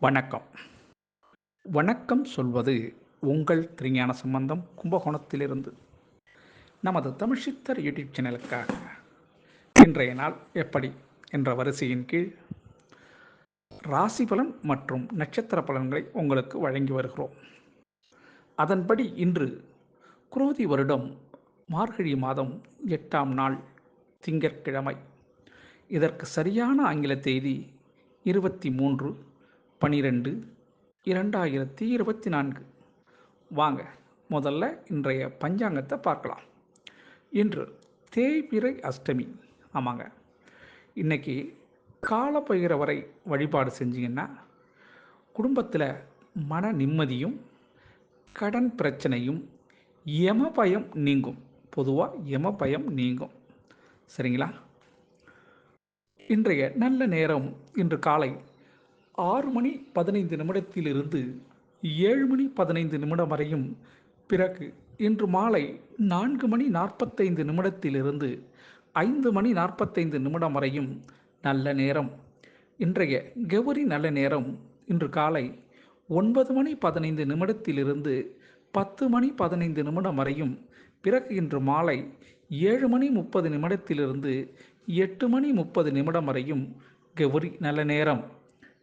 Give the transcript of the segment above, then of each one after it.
வணக்கம். வணக்கம் சொல்வது உங்கள் திருஞான சம்பந்தம் கும்பகோணத்திலிருந்து. நமது தமிழ் சித்தர் யூடியூப் சேனலுக்காக. இன்றைய நாள் எப்படி என்ற வரிசையின் கீழ். ராசி பலன் மற்றும் நட்சத்திர பலன்களை உங்களுக்கு வழங்கி வருகிறோம். அதன்படி இன்று குரோதி வருடம் மார்கழி மாதம் எட்டாம் நாள் திங்கட்கிழமை. இதற்கு சரியான ஆங்கில தேதி இருபத்தி மூன்று பனிரெண்டு இரண்டாயிரத்தி இருபத்தி நான்கு. வாங்க முதல்ல இன்றைய பஞ்சாங்கத்தை பார்க்கலாம். இன்று தேய்பிறை அஷ்டமி. ஆமாங்க. இன்னைக்கு காலப்பயிரவரை வழிபாடு செஞ்சீங்கன்னா குடும்பத்தில் மன நிம்மதியும் கடன் பிரச்சனையும் யம பயம் நீங்கும். பொதுவாக யம பயம் நீங்கும். சரிங்களா? இன்றைய நல்ல நேரம் இன்று காலை ஆறு மணி பதினைந்து நிமிடத்திலிருந்து ஏழு மணி பதினைந்து நிமிடம் வரையும் பிறகு இன்று மாலை நான்கு மணி நாற்பத்தைந்து நிமிடத்திலிருந்து ஐந்து மணி நாற்பத்தைந்து நிமிடம் வரையும் நல்ல நேரம். இன்றைய கௌரி நல்ல நேரம் இன்று காலை ஒன்பது மணி பதினைந்து நிமிடத்திலிருந்து பத்து மணி பதினைந்து நிமிடம் வரையும் பிறகு இன்று மாலை ஏழு மணி முப்பது நிமிடத்திலிருந்து எட்டு மணி முப்பது நிமிடம் வரையும் கௌரி நல்ல நேரம்.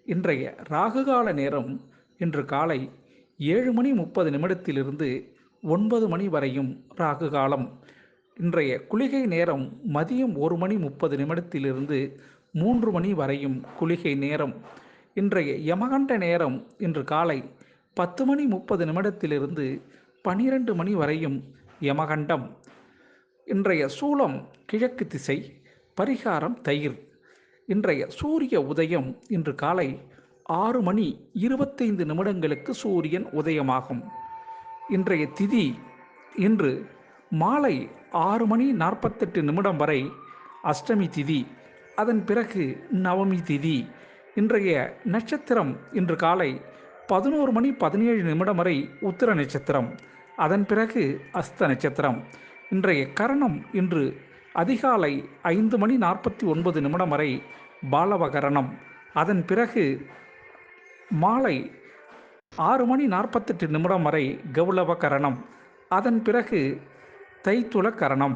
இன்றைய ராகுகால நேரம் இன்று காலை ஏழு மணி முப்பது நிமிடத்திலிருந்து ஒன்பது மணி வரையும் ராகு காலம் இன்றைய குளிகை நேரம் மதியம் ஒரு மணி முப்பது நிமிடத்திலிருந்து மூன்று மணி வரையும் குளிகை நேரம். இன்றைய யமகண்ட நேரம் இன்று காலை பத்து மணி முப்பது நிமிடத்திலிருந்து பனிரெண்டு மணி வரையும் யமகண்டம். இன்றைய சூலம் கிழக்கு திசை பரிகாரம் தயிர். இன்றைய சூரிய உதயம் இன்று காலை ஆறு மணி இருபத்தைந்து நிமிடங்களுக்கு சூரியன் உதயமாகும். இன்றைய திதி இன்று மாலை ஆறு மணி நாற்பத்தெட்டு நிமிடம் வரை அஷ்டமி திதி அதன் பிறகு நவமி திதி. இன்றைய நட்சத்திரம் இன்று காலை பதினோரு மணி பதினேழு நிமிடம் வரை உத்திர நட்சத்திரம் அதன் பிறகு அஸ்த நட்சத்திரம். இன்றைய கரணம் இன்று அதிகாலை ஐந்து மணி நாற்பத்தி ஒன்பது நிமிடம் வரை பாலவகரணம். அதன் பிறகு மாலை ஆறு மணி நாற்பத்தெட்டு நிமிடம் வரை கௌளவகரணம். அதன் பிறகு தைத்துள கரணம்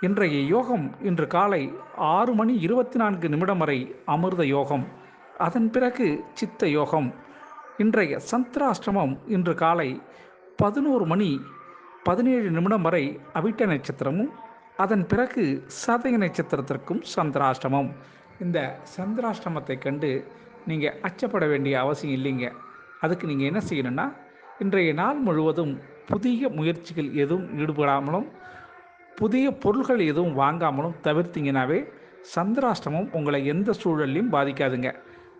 இன்றைய யோகம் இன்று காலை ஆறு மணி இருபத்தி நான்கு நிமிடம் வரை அமிர்த யோகம். அதன் பிறகு சித்த யோகம். இன்றைய சந்திராஷ்டமம் இன்று காலை பதினோரு மணி பதினேழு நிமிடம் வரை அவிட்ட நட்சத்திரமும் அதன் பிறகு சதய நட்சத்திரத்திற்கும் சந்திராஷ்டமம். இந்த சந்திராஷ்டமத்தை கண்டு நீங்கள் அச்சப்பட வேண்டிய அவசியம் இல்லைங்க. அதுக்கு நீங்கள் என்ன செய்யணும்னா இன்றைய நாள் முழுவதும் புதிய முயற்சிகள் எதுவும் ஈடுபடாமலும் புதிய பொருள்கள் எதுவும் வாங்காமலும் தவிர்த்திங்கனாவே சந்திராஷ்டமம் உங்களை எந்த சூழல்லையும் பாதிக்காதுங்க.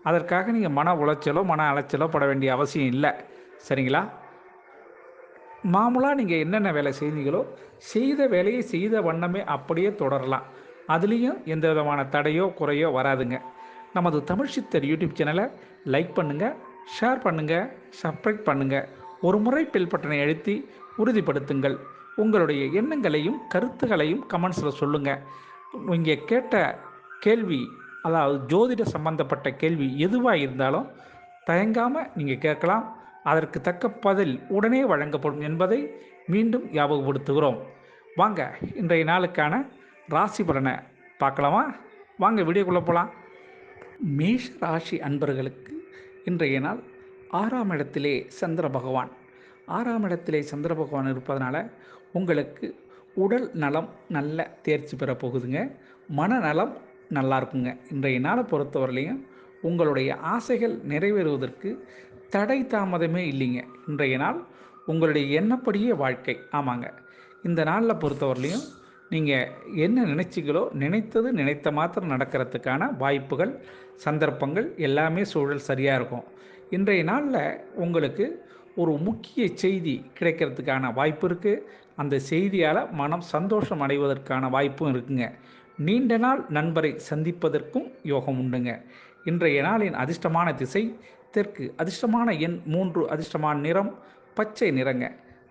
அதற்காக நீங்கள் மன உளைச்சலோ மன அலைச்சலோ பட வேண்டிய அவசியம் இல்லை. சரிங்களா? மாமூலாக நீங்கள் என்னென்ன வேலை செய்தீங்களோ செய்த வேலையை செய்த வண்ணமே அப்படியே தொடரலாம். அதுலேயும் எந்த விதமான தடையோ குறையோ வராதுங்க. நமது தமிழ் சித்தர் யூடியூப் சேனலை லைக் பண்ணுங்கள் ஷேர் பண்ணுங்கள் சப்ஸ்கிரைப் பண்ணுங்கள் ஒரு முறை பெல் பட்டனை அழுத்தி உறுதிப்படுத்துங்கள். உங்களுடைய எண்ணங்களையும் கருத்துகளையும் கமெண்ட்ஸில் சொல்லுங்கள் நீங்கள் கேட்ட கேள்வி அதாவது ஜோதிட சம்பந்தப்பட்ட கேள்வி எதுவாக இருந்தாலும் தயங்காமல் நீங்கள் கேட்கலாம். அதற்கு தக்க பதில் உடனே வழங்கப்படும் என்பதை மீண்டும் ஞாபகப்படுத்துகிறோம். வாங்க இன்றைய நாளுக்கான ராசி பலனை பார்க்கலாமா? வாங்க வீடியோக்குள்ளே போகலாம். மேஷ ராசி அன்பர்களுக்கு இன்றைய நாள் ஆறாம் இடத்திலே சந்திர பகவான். ஆறாம் இடத்திலே சந்திர பகவான் இருப்பதனால உங்களுக்கு உடல் நலம் நல்ல தேர்ச்சி பெற போகுதுங்க. மனநலம் நல்லா இருக்குங்க. இன்றைய நாளை பொறுத்தவரையிலையும் உங்களுடைய ஆசைகள் நிறைவேறுவதற்கு தடை தாமதமே இல்லைங்க. இன்றைய நாள் உங்களுடைய எண்ணப்படியே வாழ்க்கை. ஆமாங்க. இந்த நாளில் பொறுத்தவரையிலையும் நீங்கள் என்ன நினைச்சிங்களோ நினைத்தது நினைத்த மாத்திரம் நடக்கிறதுக்கான வாய்ப்புகள் சந்தர்ப்பங்கள் எல்லாமே சூழல் சரியாக இருக்கும். இன்றைய நாளில் உங்களுக்கு ஒரு முக்கிய செய்தி கிடைக்கிறதுக்கான வாய்ப்பு இருக்குது அந்த செய்தியால் மனம் சந்தோஷம் அடைவதற்கான வாய்ப்பும் இருக்குங்க. நீண்ட நாள் நண்பரை சந்திப்பதற்கும் யோகம் உண்டுங்க. இன்றைய நாளின் அதிர்ஷ்டமான திசை தெற்கு அதிர்ஷ்டமான எண் மூன்று அதிர்ஷ்டமான நிறம் பச்சை நிறங்க.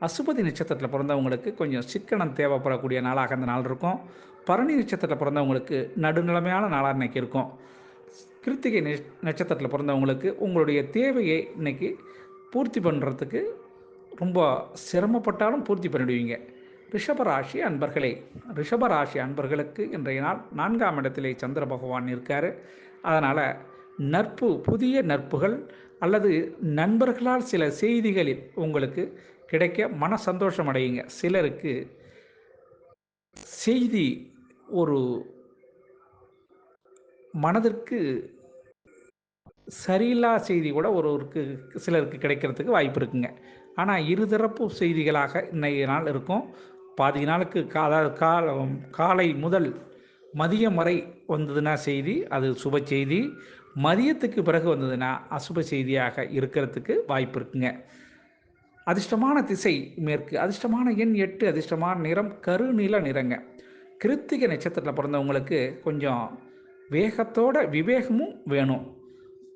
அசுபதி நட்சத்திரத்தில் பிறந்தவங்களுக்கு கொஞ்சம் சிக்கனம் தேவைப்படக்கூடிய நாளாக அந்த நாள் இருக்கும். பரணி நட்சத்திரத்தில் பிறந்தவங்களுக்கு நடுநிலைமையான நாளாக இன்றைக்கி இருக்கும். கிருத்திகை நட்சத்திரத்தில் பிறந்தவங்களுக்கு உங்களுடைய தேவையை இன்றைக்கி பூர்த்தி பண்ணுறதுக்கு ரொம்ப சிரமப்பட்டாலும் பூர்த்தி பண்ணிடுவீங்க. ரிஷபராசி அன்பர்களே ரிஷபராசி அன்பர்களுக்கு இன்றைய நாள் நான்காம் இடத்திலே சந்திர பகவான் இருக்கார். அதனால் நட்பு புதிய நட்புகள் அல்லது நண்பர்களால் சில செய்திகளில் உங்களுக்கு கிடைக்க மன சந்தோஷம் அடையுங்க. சிலருக்கு செய்தி ஒரு மனதிற்கு சரியில்லா செய்தி கூட ஒருவருக்கு சிலருக்கு கிடைக்கிறதுக்கு வாய்ப்பு இருக்குங்க. ஆனால் இருதரப்பு செய்திகளாக இன்றைய நாள் இருக்கும். பாதி நாளுக்கு அதாவது காலம் காலை முதல் மதியம் வரை வந்ததுன்னா செய்தி அது சுப செய்தி. மதியத்துக்கு பிறகு வந்ததுன்னா அசுப செய்தியாக இருக்கிறதுக்கு வாய்ப்பு இருக்குங்க. அதிர்ஷ்டமான திசை மேற்கு அதிர்ஷ்டமான எண் எட்டு அதிர்ஷ்டமான நிறம் கருநீல நிறங்க. கிருத்திகை நட்சத்திரத்தில் பிறந்தவங்களுக்கு கொஞ்சம் வேகத்தோட விவேகமும் வேணும்.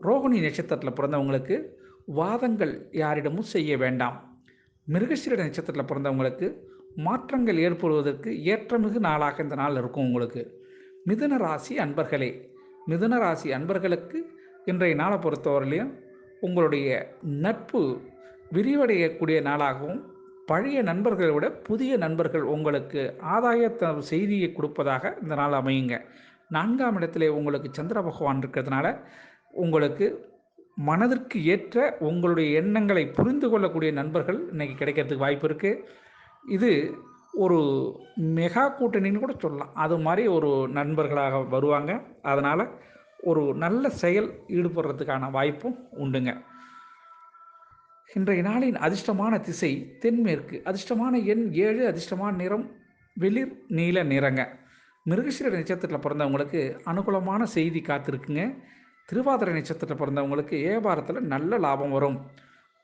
ரோகிணி நட்சத்திரத்தில் பிறந்தவங்களுக்கு வாதங்கள் யாரிடமும் செய்ய வேண்டாம். மிருகசீர நட்சத்திரத்தில் பிறந்தவங்களுக்கு மாற்றங்கள் ஏற்படுவதற்கு ஏற்றமிகு நாளாக இந்த நாள் இருக்கும் உங்களுக்கு. மிதுன ராசி அன்பர்களே மிதுன ராசி அன்பர்களுக்கு இன்றைய நாளை பொறுத்தவரையிலையும் உங்களுடைய நட்பு விரிவடையக்கூடிய நாளாகவும் பழைய நண்பர்களை விட புதிய நண்பர்கள் உங்களுக்கு ஆதாய செய்தியை கொடுப்பதாக இந்த நாள் அமையுங்க. நான்காம் இடத்திலே உங்களுக்கு சந்திர பகவான் இருக்கிறதுனால உங்களுக்கு மனதிற்கு ஏற்ற உங்களுடைய எண்ணங்களை புரிந்து கொள்ளக்கூடிய நண்பர்கள் இன்றைக்கி கிடைக்கிறதுக்கு வாய்ப்பு இருக்குது இது ஒரு மெகா கூட்டணின்னு கூட சொல்லலாம். அது மாதிரி ஒரு நண்பர்களாக வருவாங்க. அதனால் ஒரு நல்ல செயல் ஈடுபடுறதுக்கான வாய்ப்பும் உண்டுங்க. இன்றைய நாளின் அதிர்ஷ்டமான திசை தென்மேற்கு. அதிர்ஷ்டமான எண் ஏழு அதிர்ஷ்டமான நிறம் வெளிர் நீல நிறங்க. மிருகசீர நட்சத்திரத்தில் பிறந்தவங்களுக்கு அனுகூலமான செய்தி காத்திருக்குங்க. திருவாதிரை நட்சத்திரத்தில் பிறந்தவங்களுக்கு வியாபாரத்தில் நல்ல லாபம் வரும்.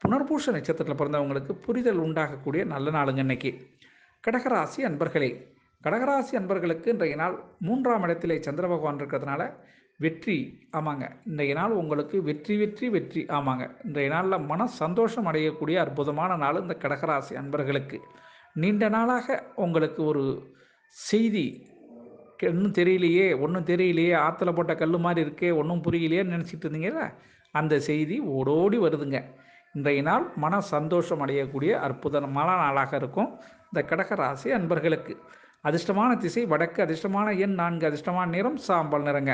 புனர்பூஷ நட்சத்திரத்தில் பிறந்தவங்களுக்கு புரிதல் உண்டாகக்கூடிய நல்ல நாளுங்க இன்னைக்கு. கடகராசி அன்பர்களே கடகராசி அன்பர்களுக்கு இன்றைய நாள் மூன்றாம் இடத்திலே சந்திர பகவான் இருக்கிறதுனால வெற்றி ஆமாங்க. இன்றைய நாள் உங்களுக்கு வெற்றி வெற்றி வெற்றி ஆமாங்க. இன்றைய நாளில் மன சந்தோஷம் அடையக்கூடிய அற்புதமான நாள் இந்த கடகராசி அன்பர்களுக்கு. நீண்ட நாளாக உங்களுக்கு ஒரு செய்தி ஒன்றும் தெரியலையே ஒன்றும் தெரியலையே ஆற்றுல போட்ட கல் மாதிரி இருக்கே ஒன்றும் புரியலையேன்னு நினச்சிட்டு இருந்தீங்கல்ல அந்த செய்தி ஓடோடி வருதுங்க. இன்றைய நாள் மன சந்தோஷம் அடையக்கூடிய அற்புதமான நாளாக இருக்கும். இந்த கடகராசி அன்பர்களுக்கு. அதிர்ஷ்டமான திசை வடக்கு அதிர்ஷ்டமான எண் நான்கு அதிர்ஷ்டமான நிறம் சாம்பல் நிறங்க.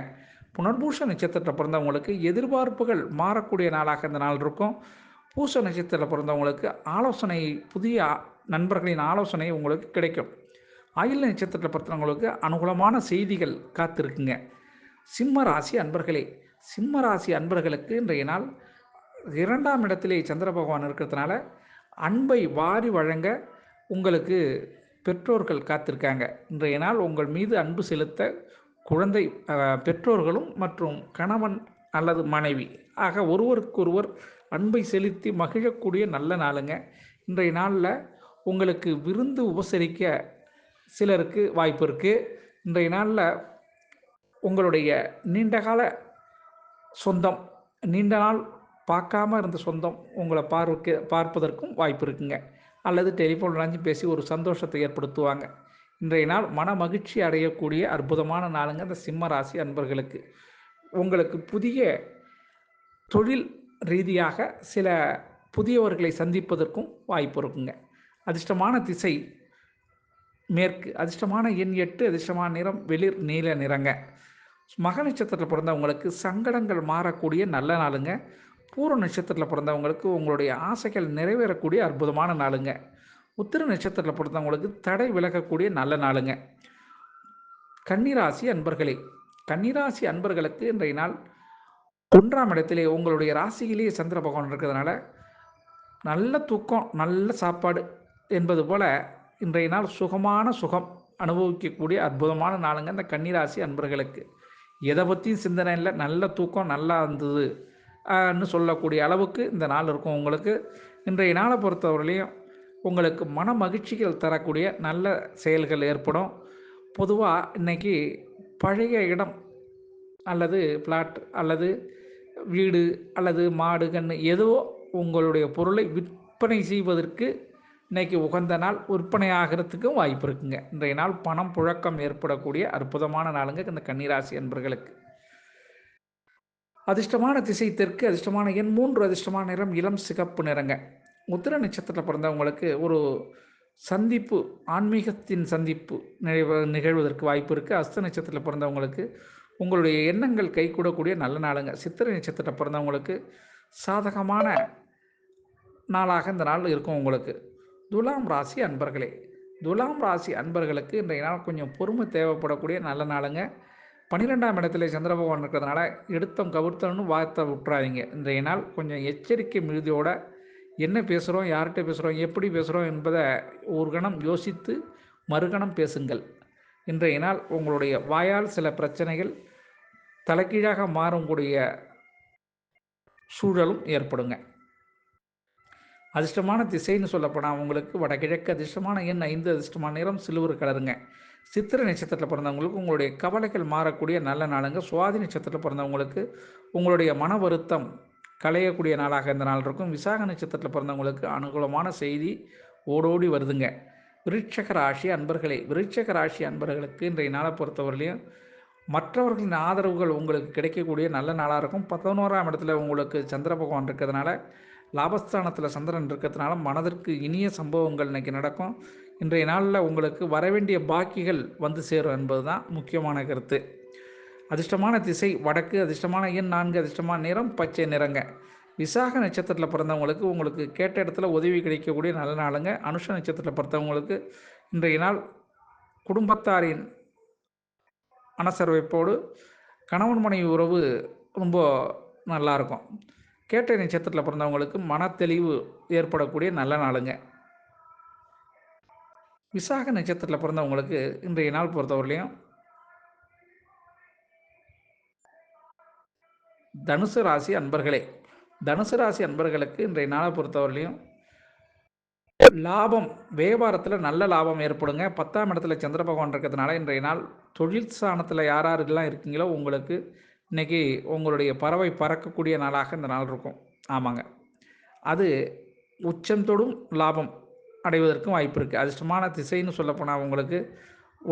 புனர்பூஷ நட்சத்திரத்தில் பிறந்தவங்களுக்கு எதிர்பார்ப்புகள் மாறக்கூடிய நாளாக இந்த நாள் இருக்கும். பூச நட்சத்திரத்தில் பிறந்தவங்களுக்கு ஆலோசனை புதிய நண்பர்களின் ஆலோசனை உங்களுக்கு கிடைக்கும். ஆயுள் நட்சத்திரத்தில் பிறந்தவங்களுக்கு அனுகூலமான செய்திகள் காத்திருக்குங்க. சிம்ம ராசி அன்பர்களே சிம்ம ராசி அன்பர்களுக்கு இன்றைய நாள் இரண்டாம் இடத்திலே சந்திர பகவான் இருக்கிறதுனால அன்பை வாரி வழங்க உங்களுக்கு பெற்றோர்கள் காத்திருக்காங்க. இன்றைய நாள் உங்கள் மீது அன்பு செலுத்த குழந்தை பெற்றோர்களும் மற்றும் கணவன் அல்லது மனைவி ஆக ஒருவருக்கொருவர் அன்பை செலுத்தி மகிழக்கூடிய நல்ல நாளுங்க. இன்றைய நாளில் உங்களுக்கு விருந்து உபசரிக்க சிலருக்கு வாய்ப்பு இருக்குது இன்றைய நாளில் உங்களுடைய நீண்டகால சொந்தம் நீண்ட நாள் பார்க்காம இருந்த சொந்தம் உங்களை பார்க்க பார்ப்பதற்கும் வாய்ப்பு இருக்குங்க. அல்லது டெலிஃபோன் நினைஞ்சு பேசி ஒரு சந்தோஷத்தை ஏற்படுத்துவாங்க. இன்றைய நாள் மன மகிழ்ச்சி அடையக்கூடிய அற்புதமான நாளுங்க அந்த சிம்ம ராசி அன்பர்களுக்கு. உங்களுக்கு புதிய தொழில் ரீதியாக சில புதியவர்களை சந்திப்பதற்கும் வாய்ப்பு இருக்குங்க. அதிர்ஷ்டமான திசை மேற்கு அதிர்ஷ்டமான எண் எட்டு அதிர்ஷ்டமான நிறம் வெளிர் நீல நிறங்க. மக நட்சத்திரத்தில் பிறந்தவங்களுக்கு சங்கடங்கள் மாறக்கூடிய நல்ல நாளுங்க. பூர்வ நட்சத்திரத்தில் பிறந்தவங்களுக்கு உங்களுடைய ஆசைகள் நிறைவேறக்கூடிய அற்புதமான நாளுங்க. உத்திர நட்சத்திரத்தில் பிறந்தவங்களுக்கு தடை விலகக்கூடிய நல்ல நாளுங்க. கன்னிராசி அன்பர்களே கன்னிராசி அன்பர்களுக்கு இன்றைய நாள் ஒன்றாம் இடத்திலே உங்களுடைய ராசியிலேயே சந்திர பகவான் இருக்கிறதுனால நல்ல தூக்கம் நல்ல சாப்பாடு என்பது போல் இன்றைய நாள் சுகமான சுகம் அனுபவிக்கக்கூடிய அற்புதமான நாளுங்க இந்த கன்னிராசி அன்பர்களுக்கு. எதை பற்றியும் சிந்தனை இல்லை. நல்ல தூக்கம் நல்லா இருந்தது. சொல்லக்கூடிய அளவுக்கு இந்த நாள் இருக்கும் உங்களுக்கு. இன்றைய நாளை பொறுத்தவரையிலையும் உங்களுக்கு மன மகிழ்ச்சிகள் தரக்கூடிய நல்ல செயல்கள் ஏற்படும். பொதுவாக இன்றைக்கி பழைய இடம் அல்லது பிளாட் அல்லது வீடு அல்லது மாடு கன்று ஏதோ உங்களுடைய பொருளை விற்பனை செய்வதற்கு இன்றைக்கி உகந்த நாள். விற்பனை ஆகிறதுக்கும் வாய்ப்பு இருக்குங்க. இன்றைய நாள் பணம் புழக்கம் ஏற்படக்கூடிய அற்புதமான நாளுங்க இந்த கன்னிராசி என்பர்களுக்கு அதிர்ஷ்டமான திசை தெற்கு அதிர்ஷ்டமான எண் மூன்று அதிர்ஷ்டமான நிறம் இளம் சிகப்பு நிறங்க. உத்திர நட்சத்திரத்தில் பிறந்தவங்களுக்கு ஒரு சந்திப்பு ஆன்மீகத்தின் சந்திப்பு நிகழ்வ நிகழ்வதற்கு வாய்ப்பு இருக்குது அஸ்த நட்சத்திரத்தில் பிறந்தவங்களுக்கு உங்களுடைய எண்ணங்கள் கைகூடக்கூடிய நல்ல நாளுங்க. சித்திரை நட்சத்திரத்தில் பிறந்தவங்களுக்கு சாதகமான நாளாக இந்த நாள் இருக்கும் உங்களுக்கு. துலாம் ராசி அன்பர்களே துலாம் ராசி அன்பர்களுக்கு இன்றைய நாள் கொஞ்சம் பொறுமை தேவைப்படக்கூடிய நல்ல நாளுங்க. பன்னிரெண்டாம் இடத்துல சந்திர பகவான் இருக்கிறதுனால எடுத்தம் கவிர்த்தம்னு வார்த்தை விட்டுறாதீங்க. இன்றைய நாள் கொஞ்சம் எச்சரிக்கை மிகுதியோட என்ன பேசுகிறோம் யார்கிட்ட பேசுகிறோம் எப்படி பேசுகிறோம் என்பதை ஒரு கணம் யோசித்து மறுகணம் பேசுங்கள். இன்றைய நாள் உங்களுடைய வாயால் சில பிரச்சனைகள் தலைகீழாக மாறக்கூடிய சூழலும் ஏற்படுங்க. அதிர்ஷ்டமான திசைன்னு சொல்லப்போனால் உங்களுக்கு வடகிழக்கு அதிர்ஷ்டமான எண் ஐந்து அதிர்ஷ்டமான நிறம் சிலுவர் கலருங்க. சித்திரை நட்சத்திரத்தில் பிறந்தவங்களுக்கு உங்களுடைய கவலைகள் மாறக்கூடிய நல்ல நாளுங்க. சுவாதி நட்சத்திரத்தில் பிறந்தவங்களுக்கு உங்களுடைய மன வருத்தம் களையக்கூடிய நாளாக இந்த நாள் இருக்கும். விசாக நட்சத்திரத்தில் பிறந்தவங்களுக்கு அனுகூலமான செய்தி ஓடோடி வருதுங்க. விருட்சக ராசி அன்பர்களே விருட்சக ராசி அன்பர்களுக்கு இன்றைய நாளை பொறுத்தவரையிலையும் மற்றவர்களின் ஆதரவுகள் உங்களுக்கு கிடைக்கக்கூடிய நல்ல நாளாக இருக்கும். பதினோராம் இடத்துல உங்களுக்கு சந்திர பகவான் இருக்கிறதுனால லாபஸ்தானத்தில் சந்திரன் இருக்கிறதுனால மனதிற்கு இனிய சம்பவங்கள் இன்றைக்கி நடக்கும். இன்றைய நாளில் உங்களுக்கு வரவேண்டிய பாக்கிகள் வந்து சேரும் என்பது தான் முக்கியமான கருத்து. அதிர்ஷ்டமான திசை வடக்கு அதிர்ஷ்டமான எண் நான்கு அதிர்ஷ்டமான நிறம் பச்சை நிறங்க. விசாக நட்சத்திரத்தில் பிறந்தவங்களுக்கு உங்களுக்கு கேட்ட இடத்துல உதவி கிடைக்கக்கூடிய நல்ல நாளுங்க. அனுஷ நட்சத்திரத்தில் பிறந்தவங்களுக்கு இன்றைய நாள் குடும்பத்தாரின் அனசர்வைப்போடு கணவன் மனைவி உறவு ரொம்ப நல்லாயிருக்கும் கேட்ட நட்சத்திரத்தில் பிறந்தவங்களுக்கு மனத்தெளிவு ஏற்படக்கூடிய நல்ல நாளுங்க. விசாக நட்சத்திரத்தில் பிறந்தவங்களுக்கு இன்றைய நாள் பொறுத்தவரையிலையும் தனுசு ராசி அன்பர்களே தனுசு ராசி அன்பர்களுக்கு இன்றைய நாளை பொறுத்தவரையிலையும் லாபம் வியாபாரத்தில் நல்ல லாபம் ஏற்படுங்க. பத்தாம் இடத்துல சந்திர பகவான் இருக்கிறதுனால இன்றைய நாள் தொழில் ஸ்தானத்தில் யார் யாரெல்லாம் இருக்கீங்களோ உங்களுக்கு இன்றைக்கி உங்களுடைய பறவை பறக்கக்கூடிய நாளாக இந்த நாள் இருக்கும். ஆமாங்க. அது உச்சம் தொடும் லாபம். அடைவதற்கும் வாய்ப்பு இருக்குது அதிர்ஷ்டமான திசைன்னு சொல்லப்போனால் உங்களுக்கு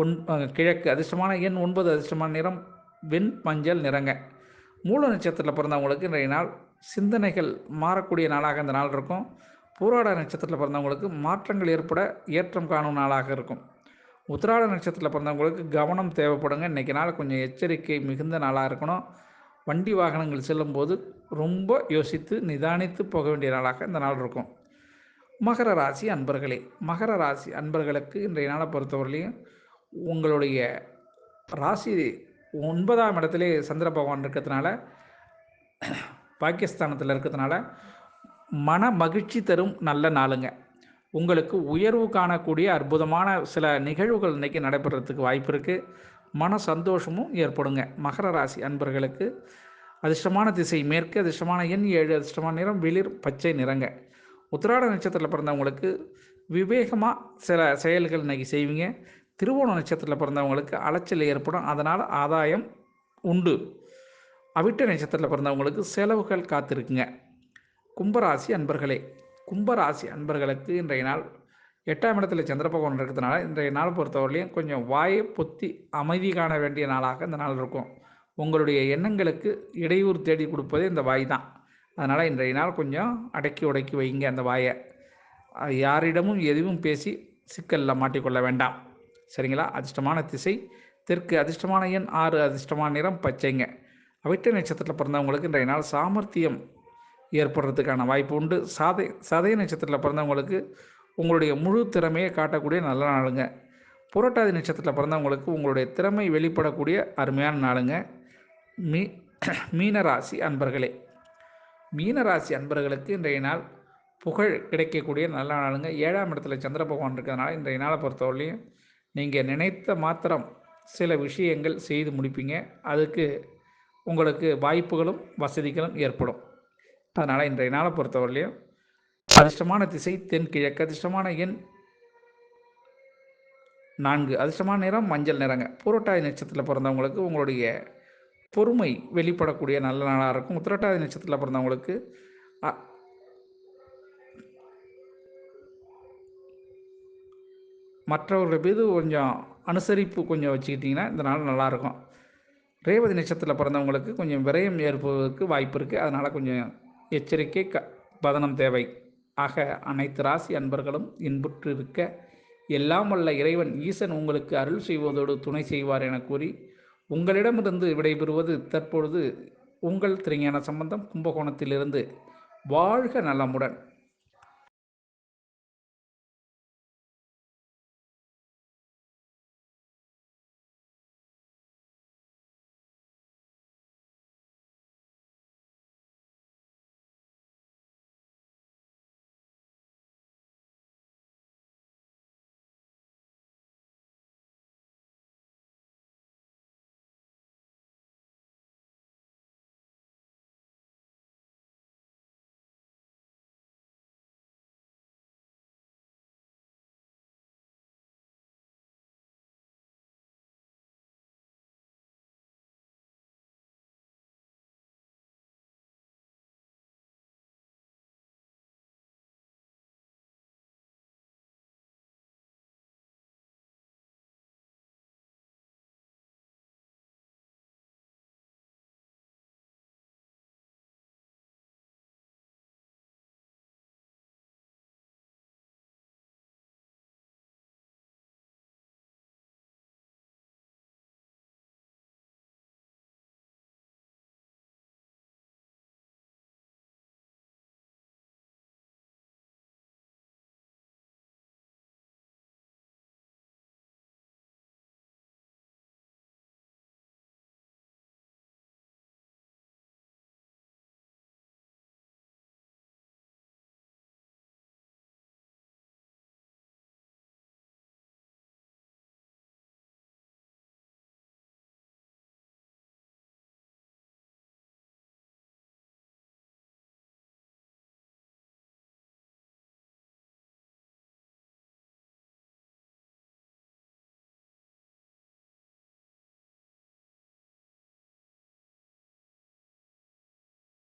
ஒன் கிழக்கு. அதிர்ஷ்டமான எண் ஒன்பது அதிர்ஷ்டமான நிறம் வெண் மஞ்சள் நிறங்க. மூல நட்சத்திரத்தில் பிறந்தவங்களுக்கு இன்றைய நாள் சிந்தனைகள் மாறக்கூடிய நாளாக இந்த நாள் இருக்கும். பூராட நட்சத்திரத்தில் பிறந்தவங்களுக்கு மாற்றங்கள் ஏற்பட ஏற்றம் காணும் நாளாக இருக்கும். உத்திராட நட்சத்திரத்தில் பிறந்தவங்களுக்கு கவனம் தேவைப்படுங்க. இன்றைக்கி நாள் கொஞ்சம் எச்சரிக்கை மிகுந்த நாளாக இருக்கணும். வண்டி வாகனங்கள் செல்லும்போது ரொம்ப யோசித்து நிதானித்து போக வேண்டிய நாளாக இந்த நாள் இருக்கும். மகர ராசி அன்பர்களே மகர ராசி அன்பர்களுக்கு இன்றைய நாளை பொறுத்தவரையிலையும் உங்களுடைய ராசி ஒன்பதாம் இடத்திலே சந்திர பகவான் இருக்கிறதுனால பாகிஸ்தானத்தில் இருக்கிறதுனால மன மகிழ்ச்சி தரும் நல்ல நாளுங்க. உங்களுக்கு உயர்வு காணக்கூடிய அற்புதமான சில நிகழ்வுகள் இன்றைக்கி நடைபெறத்துக்கு வாய்ப்பு இருக்குது மன சந்தோஷமும் ஏற்படுங்க. மகர ராசி அன்பர்களுக்கு அதிர்ஷ்டமான திசை மேற்கு அதிர்ஷ்டமான எண் ஏழு அதிர்ஷ்டமான நிறம் வெளிர் பச்சை நிறங்க. உத்திராட நட்சத்திரத்தில் பிறந்தவங்களுக்கு விவேகமாக சில செயல்கள் இன்றைக்கி செய்வீங்க. திருவோண நட்சத்திரத்தில் பிறந்தவங்களுக்கு அலைச்சல் ஏற்படும். அதனால் ஆதாயம் உண்டு. அவிட்ட நட்சத்திரத்தில் பிறந்தவங்களுக்கு செலவுகள் காத்திருக்குங்க. கும்பராசி அன்பர்களே கும்பராசி அன்பர்களுக்கு இன்றைய நாள் எட்டாம் இடத்துல சந்திர பகவான் இருக்கிறதுனால இன்றைய நாள் பொறுத்தவரையிலையும் கொஞ்சம் வாயை பொத்தி அமைதி காண வேண்டிய நாளாக இந்த நாள் இருக்கும். உங்களுடைய எண்ணங்களுக்கு இடையூறு தேடி கொடுப்பதே இந்த வாய் தான். அதனால் இன்றைய நாள் கொஞ்சம் அடக்கி உடக்கி வைங்க அந்த வாயை. யாரிடமும் எதுவும் பேசி சிக்கலில் மாட்டிக்கொள்ள வேண்டாம். சரிங்களா? அதிர்ஷ்டமான திசை தெற்கு அதிர்ஷ்டமான எண் ஆறு அதிர்ஷ்டமான நிறம் பச்சைங்க. அவிட்ட நட்சத்திரத்தில் பிறந்தவங்களுக்கு இன்றைய நாள் சாமர்த்தியம் ஏற்படுறதுக்கான வாய்ப்பு உண்டு. சாதை சதய நட்சத்திரத்தில் பிறந்தவங்களுக்கு உங்களுடைய முழு திறமையை காட்டக்கூடிய நல்ல நாளுங்க. புரட்டாதி நட்சத்திரத்தில் பிறந்தவங்களுக்கு உங்களுடைய திறமை வெளிப்படக்கூடிய அருமையான நாளுங்க. மீ மீனராசி அன்பர்களே மீனராசி அன்பர்களுக்கு இன்றைய நாள் புகழ் கிடைக்கக்கூடிய நல்ல நாளுங்க. ஏழாம் இடத்துல சந்திர பகவான் இருக்கிறதுனால இன்றைய நாளை பொறுத்தவரையிலையும் நீங்கள் நினைத்த மாத்திரம் சில விஷயங்கள் செய்து முடிப்பீங்க. அதுக்கு உங்களுக்கு வாய்ப்புகளும் வசதிகளும் ஏற்படும். அதனால் இன்றைய நாளை பொறுத்தவரையிலையும் அதிர்ஷ்டமான திசை தென்கிழக்கு அதிர்ஷ்டமான எண் நான்கு. அதிர்ஷ்டமான நிறம் மஞ்சள் நிறங்க. பூரட்டாதி நட்சத்திரத்தில் பிறந்தவங்களுக்கு உங்களுடைய பொறுமை வெளிப்படக்கூடிய நல்ல நாளாக இருக்கும். உத்திரட்டாதி நட்சத்திரத்தில் பிறந்தவங்களுக்கு மற்றவர்கள் மீது கொஞ்சம் அனுசரிப்பு கொஞ்சம் வச்சுக்கிட்டிங்கன்னா இந்த நாள் நல்லாயிருக்கும் ரேவதி நட்சத்திரத்தில் பிறந்தவங்களுக்கு கொஞ்சம் விரயம் ஏற்படுவதற்கு வாய்ப்பு இருக்குது அதனால் கொஞ்சம் எச்சரிக்கை க பதனம் தேவை. ஆக அனைத்து ராசி அன்பர்களும் இன்புற்று இருக்க எல்லாம் வல்ல இறைவன் ஈசன் உங்களுக்கு அருள் செய்வதோடு துணை செய்வார் என கூறி உங்களிடமிருந்து விடைபெறுவது தற்பொழுது உங்கள் திருஞான சம்பந்தம் கும்பகோணத்திலிருந்து. வாழ்க நலமுடன்.